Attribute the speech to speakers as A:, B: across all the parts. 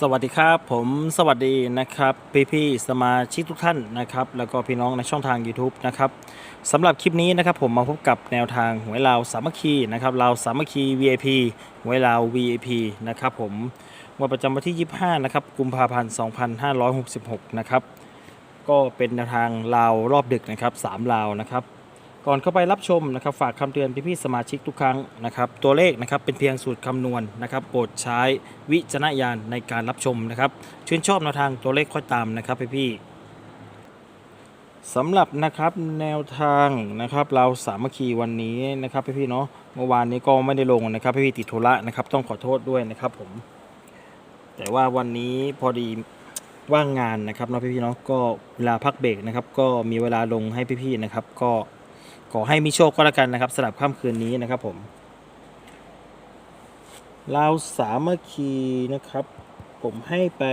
A: สวัสดีครับ ผมสวัสดีนะครับพี่พี่ๆสมาชิกทุกท่านนะครับ แล้วก็พี่น้องในช่องทาง YouTube นะครับสำหรับคลิปนี้นะครับผมมาพบกับแนวทางหวยลาวสามัคคีนะครับลาวสามัคคี VIP หวยลาว VIP นะครับผมวันประจำวันที่ 25 นะครับกุมภาพันธ์ 2566 นะครับ ก็เป็นแนวทางลาวรอบดึกนะครับ3ลาวนะครับ ก่อนเข้าไปรับชมนะครับฝากคำเตือนพี่ๆสมาชิกทุกครั้งนะครับ ตัวเลขนะครับเป็นเพียงสูตรคำนวณนะครับ โปรดใช้วิจารณญาณในการรับชมนะครับชื่นชอบแนวทางตัวเลขค่อยตามนะครับพี่ๆสำหรับนะครับแนวทางนะครับเราสามัคคีวันนี้นะครับพี่ๆเนาะเมื่อวานนี้ก็ไม่ได้ลงนะครับพี่ๆติดธุระนะครับต้องขอโทษด้วยนะครับผม แต่ว่าวันนี้พอดีว่างงานนะครับเนาะพี่ๆเนาะก็เวลาพักเบรกนะครับ ก็มีเวลาลงให้พี่ๆนะครับ ก็ ขอให้มีโชคก็แล้วกันนะครับสำหรับค่ำคืนนี้นะครับผมลาวสามัคคีนะครับ ผมให้ไป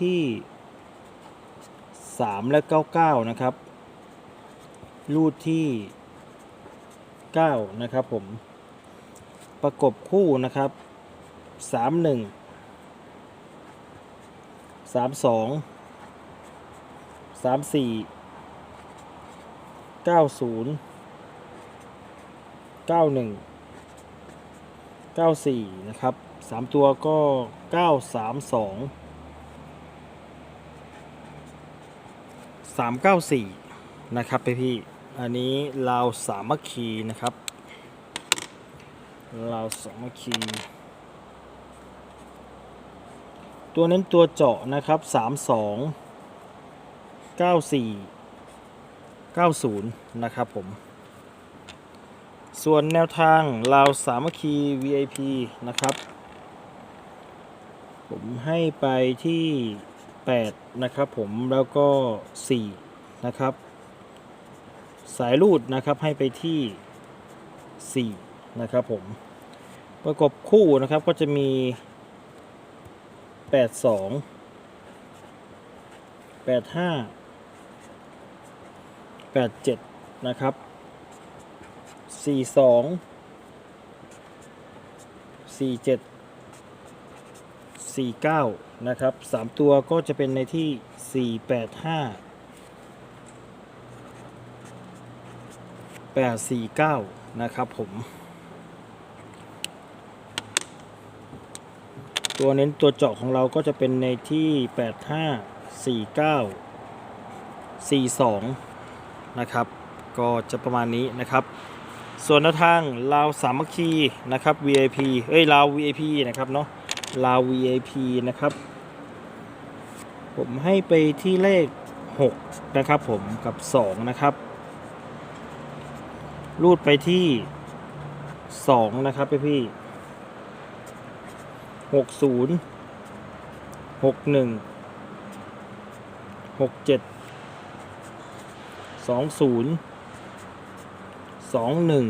A: ที่3และ99นะครับ รูดที่9นะครับผมประกบคู่นะครับ31 32 34 90 91 94 นะครับ 3 ตัวก็ 932 394 นะครับพี่พี่ อันนี้ลาวสามัคคีนะครับลาวสามัคคี ตัวเน้นตัวเจาะนะครับ 32 94 90 นะครับผม ส่วนแนวทางลาวสามัคคี VIP นะครับ ผมให้ไปที่ 8 นะครับผมแล้วก็ 4 นะครับ สายรูดนะครับให้ไปที่ 4 นะครับผม ประกบคู่นะครับก็จะมี 82 85 87 นะครับ สี่สองสี่เจ็ดสี่เก้านะครับสามตัวก็จะเป็นในที่สี่แปดห้าแปดสี่เก้านะครับผม ตัวเน้นตัวเจาะของเราก็จะเป็นในที่แปดห้าสี่เก้าสี่สองนะครับ ก็จะประมาณนี้นะครับ ส่วนแนวทางลาวสามัคคีนะครับ VIP เอ้ยลาว VIP นะครับเนาะลาว VIP นะครับ ผมให้ไปที่เลข 6 นะครับผมกับ 2 นะครับ รูดไปที่ 2 นะครับพี่พี่หกศูนย์หกหนึ่งหกเจ็ดสองศูนย์ สองหนึ่ง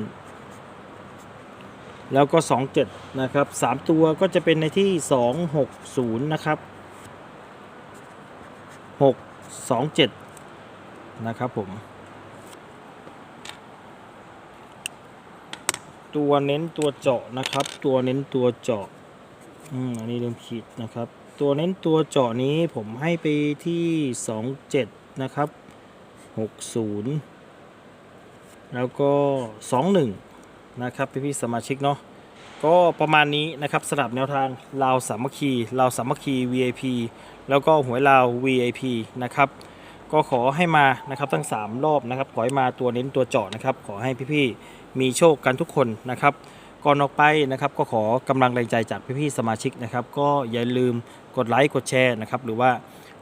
A: แล้วก็สองเจ็ดนะครับสามตัวก็จะเป็นในที่สองหกศูนย์นะครับหกสองเจ็ดนะครับผม ตัวเน้นตัวเจาะนะครับ ตัวเน้นตัวเจาะอืมอันนี้เริ่มขีดนะครับ ตัวเน้นตัวเจาะนี้ผมให้ไปที่สองเจ็ดนะครับหกศูนย์ แล้วก็ 21 นะครับพี่พี่ๆสมาชิกเนาะก็ประมาณนี้นะครับสลับแนวทางลาวสามัคคีลาวสามัคคี VIP แล้วก็หวยลาว VIP นะครับก็ขอให้มานะครับทั้ง 3 รอบนะครับขอให้มาตัวเน้นตัวเจาะนะครับ ขอให้พี่ๆมีโชคกันทุกคนนะครับก่อนออกไปนะครับก็ขอกำลังแรงใจจากพี่ๆสมาชิกนะครับ ก็อย่าลืมกดไลค์กดแชร์นะครับ หรือว่า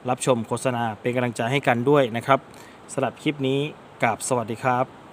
A: รับชมโฆษณาเป็นกำลังใจให้กันด้วยนะครับสำหรับคลิปนี้กราบสวัสดีครับ